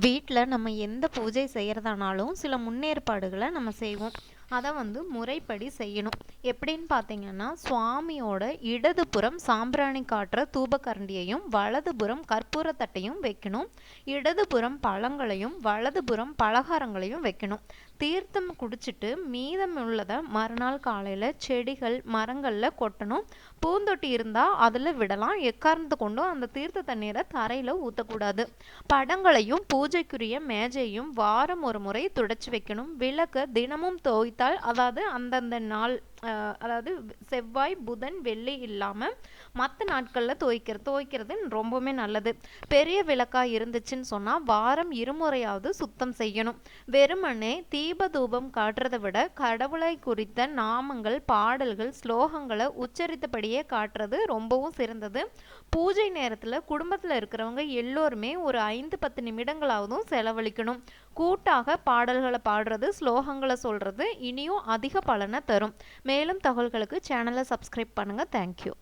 வீட்டில் நம்ம எந்த பூஜை செய்கிறதானாலும் சில முன்னேற்பாடுகளை நம்ம செய்வோம். அதை வந்து முறைப்படி செய்யணும். எப்படின்னு பார்த்தீங்கன்னா சுவாமியோட இடதுபுறம் சாம்பிராணி காட்டுற தூபக்கரண்டியையும் வலதுபுறம் கற்பூரத்தட்டையும் வைக்கணும். இடதுபுறம் பழங்களையும் வலதுபுறம் பலகாரங்களையும் வைக்கணும். தீர்த்தம் குடிச்சிட்டு மீதம் உள்ளதை மறுநாள் காலையில் செடிகள் மரங்களில் கொட்டணும். பூந்தொட்டி இருந்தால் அதில் விடலாம். எக்காரணத்து கொண்டும் அந்த தீர்த்த தண்ணீரை தரையில் ஊற்றக்கூடாது படங்களையும் பூஜைக்குரிய மேஜையும் வாரம் ஒரு முறை துடைச்சி வைக்கணும். விளக்க தினமும் துவைத்தால் அதாவது அந்தந்த நாள் அதாவது செவ்வாய் புதன் வெள்ளி இல்லாமல் மற்ற நாட்களில் துவைக்கிற துவைக்கிறது ரொம்பவுமே நல்லது. பெரிய விளக்காக இருந்துச்சுன்னு சொன்னால் வாரம் இருமுறையாவது சுத்தம் செய்யணும். வெறுமனே தீப தூபம் காட்டுறதை விட கடவுளை குறித்த நாமங்கள் பாடல்கள் ஸ்லோகங்களை உச்சரித்தபடியே காட்டுறது ரொம்பவும் சிறந்தது. பூஜை நேரத்தில் குடும்பத்தில் இருக்கிறவங்க எல்லோருமே ஒரு ஐந்து பத்து நிமிடங்களாவதும் செலவழிக்கணும். கூட்டாக பாடல்களை பாடுறது ஸ்லோகங்களை சொல்கிறது இனியும் அதிக பலனை தரும். மேலும் தகவல்களுக்கு சேனலை சப்ஸ்கிரைப் பண்ணுங்கள் தேங்க்யூ